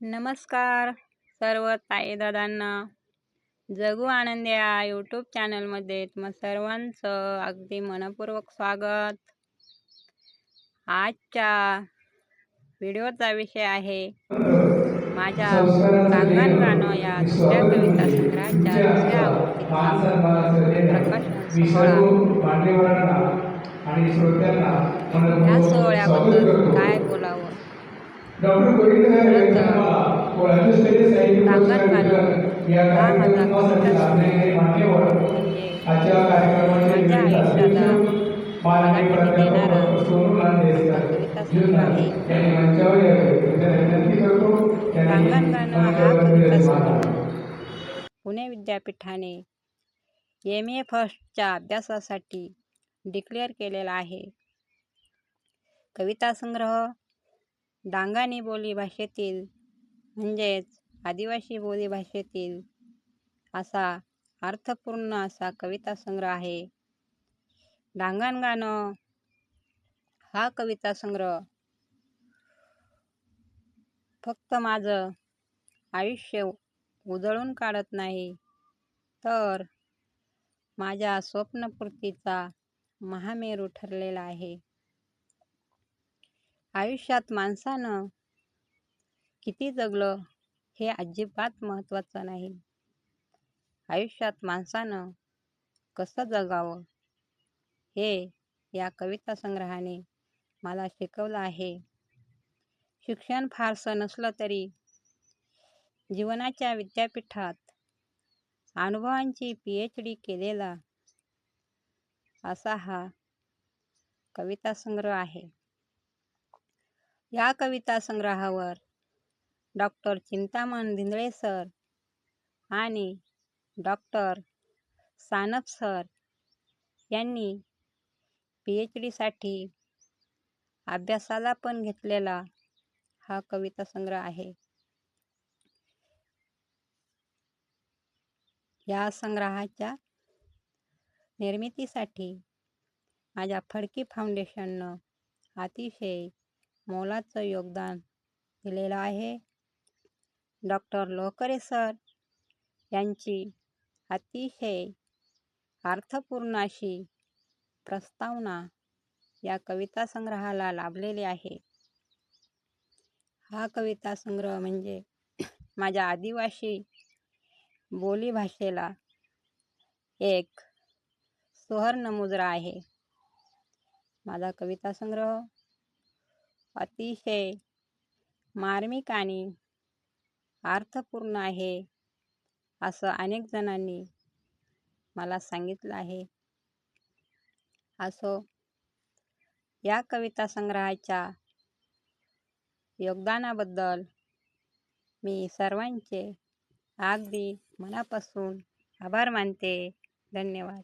नमस्कार सर्व ताई दादांना. जगू आनंद या यूट्यूब चॅनलमध्ये तुम्हा सर्वांचं अगदी मनपूर्वक स्वागत. आजच्या व्हिडिओचा विषय आहे माझ्या कांगण गाणं या दुसऱ्या कविता संग्रहाच्या दुसऱ्या आवृत्तीचा प्रकाशन सोहळा. या सोहळ्याबद्दल काय बोलावं? पुणे विद्यापीठाने एम ए फर्स्टच्या अभ्यासासाठी डिक्लेअर केलेला आहे. कविता संग्रह डांगानी बोली भाषेतील म्हणजेच आदिवासी बोली भाषेतील असा अर्थपूर्ण असा कविता संग्रह आहे. डांगण गाणं हा कविता संग्रह. फक्त माझं आयुष्य उजळून काढत नाही तर माझ्या स्वप्नपूर्तीचा महामेरू ठरलेला आहे. आयुष्यात माणसानं किती जगलं हे अजिबात महत्त्वाचं नाही. आयुष्यात माणसानं कसं जगावं हे या कविता संग्रहाने मला शिकवलं आहे. शिक्षण फारसं नसलं तरी जीवनाच्या विद्यापीठात अनुभवांची पी एच डी केलेला असा हा कविता संग्रह आहे. या कविता संग्रहावर डॉक्टर चिंतामण धिंदळे सर आणि डॉक्टर सानप सर यांनी पी एच डीसाठी अभ्यासाला पण घेतलेला हा कविता संग्रह आहे. या संग्रहाच्या निर्मितीसाठी माझ्या फडकी फाउंडेशननं अतिशय मोलाचं योगदान दिलेलं आहे. डॉक्टर लोकरे सर यांची अतिशय अर्थपूर्ण अशी प्रस्तावना या कविता संग्रहाला लाभलेली आहे. हा कविता संग्रह म्हणजे माझ्या आदिवासी बोलीभाषेला एक सुवर्णमुद्रा आहे. माझा कविता संग्रह अतिशय मार्मिक आणि अर्थपूर्ण आहे असं अनेक जणांनी मला सांगितलं आहे. असो या कविता संग्रहाच्या योगदानाबद्दल मी सर्वांचे अगदी मनापासून आभार मानते. धन्यवाद.